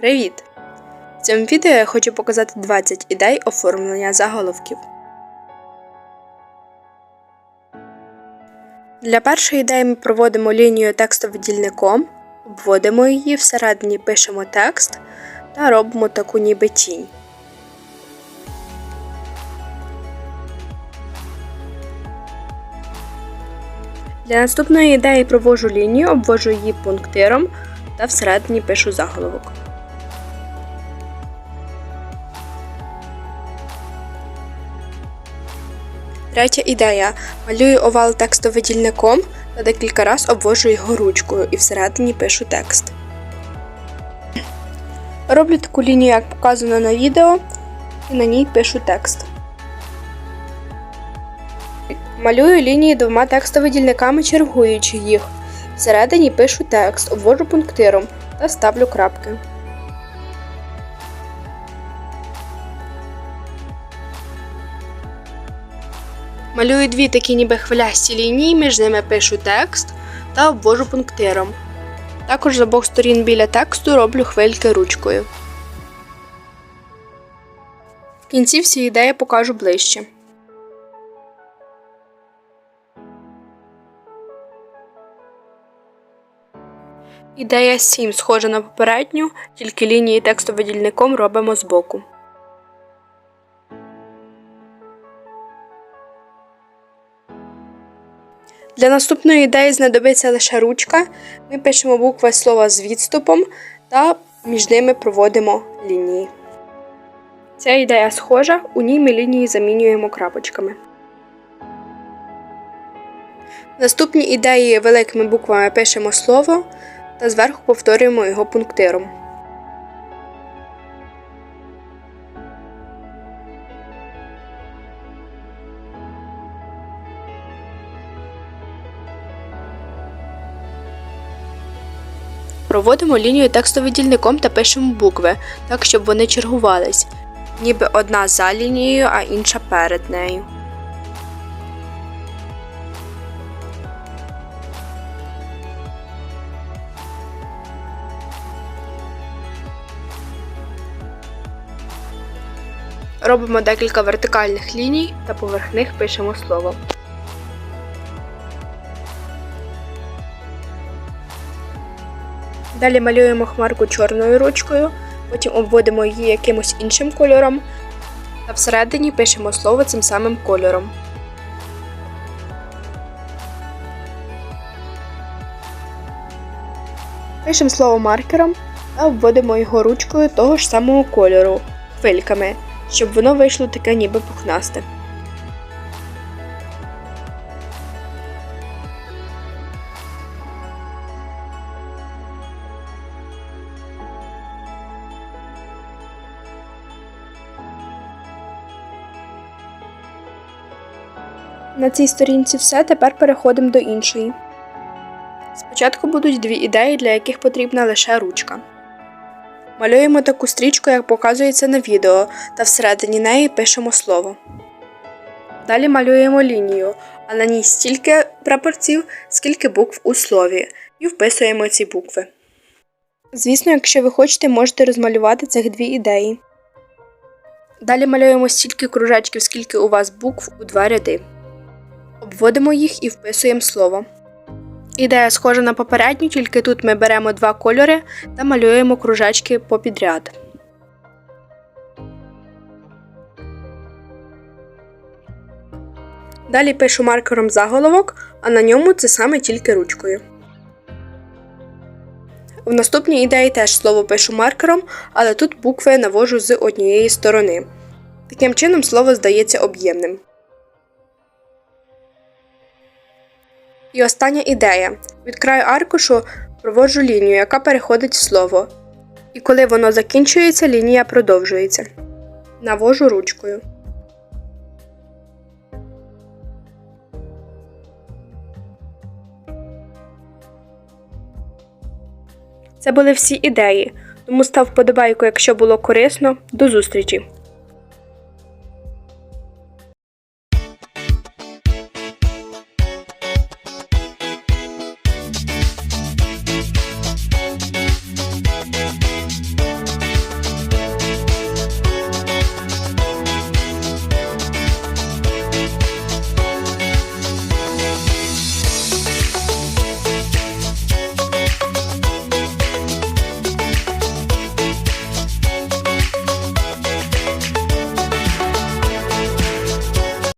Привіт! В цьому відео я хочу показати 20 ідей оформлення заголовків. Для першої ідеї ми проводимо лінію текстовидільником, обводимо її, всередині пишемо текст та робимо таку ніби тінь. Для наступної ідеї провожу лінію, обвожу її пунктиром та всередині пишу заголовок. Третя ідея. Малюю овал текстовидільником та декілька разів обвожу його ручкою і всередині пишу текст. Роблю таку лінію, як показано на відео, і на ній пишу текст. Малюю лінії двома текстовидільниками, чергуючи їх. Всередині пишу текст, обвожу пунктиром та ставлю крапки. Малюю дві такі ніби хвилясті лінії, між ними пишу текст та обвожу пунктиром. Також з обох сторін біля тексту роблю хвильки ручкою. В кінці всі ідеї покажу ближче. Ідея 7 схожа на попередню, тільки лінії текстовидільником робимо збоку. Для наступної ідеї знадобиться лише ручка. Ми пишемо букви слова з відступом та між ними проводимо лінії. Ця ідея схожа, у ній ми лінії замінюємо крапочками. В наступній ідеї великими буквами пишемо слово та зверху повторюємо його пунктиром. Проводимо лінію текстовидільником та пишемо букви, так щоб вони чергувались, ніби одна за лінією, а інша перед нею. Робимо декілька вертикальних ліній та поверх них пишемо слово. Далі малюємо хмарку чорною ручкою, потім обводимо її якимось іншим кольором та всередині пишемо слово цим самим кольором. Пишемо слово маркером та обводимо його ручкою того ж самого кольору хвильками, щоб воно вийшло таке ніби пухнасте. На цій сторінці все, тепер переходимо до іншої. Спочатку будуть дві ідеї, для яких потрібна лише ручка. Малюємо таку стрічку, як показується на відео, та всередині неї пишемо слово. Далі малюємо лінію, а на ній стільки прапорців, скільки букв у слові, і вписуємо ці букви. Звісно, якщо ви хочете, можете розмалювати цих дві ідеї. Далі малюємо стільки кружечків, скільки у вас букв у два ряди. Обводимо їх і вписуємо слово. Ідея схожа на попередню, тільки тут ми беремо два кольори та малюємо кружечки попідряд. Далі пишу маркером заголовок, а на ньому це саме тільки ручкою. В наступній ідеї теж слово пишу маркером, але тут букви навожу з однієї сторони. Таким чином слово здається об'ємним. І остання ідея. Від краю аркушу проводжу лінію, яка переходить в слово. І коли воно закінчується, лінія продовжується. Навожу ручкою. Це були всі ідеї. Тому став вподобайку, якщо було корисно. До зустрічі!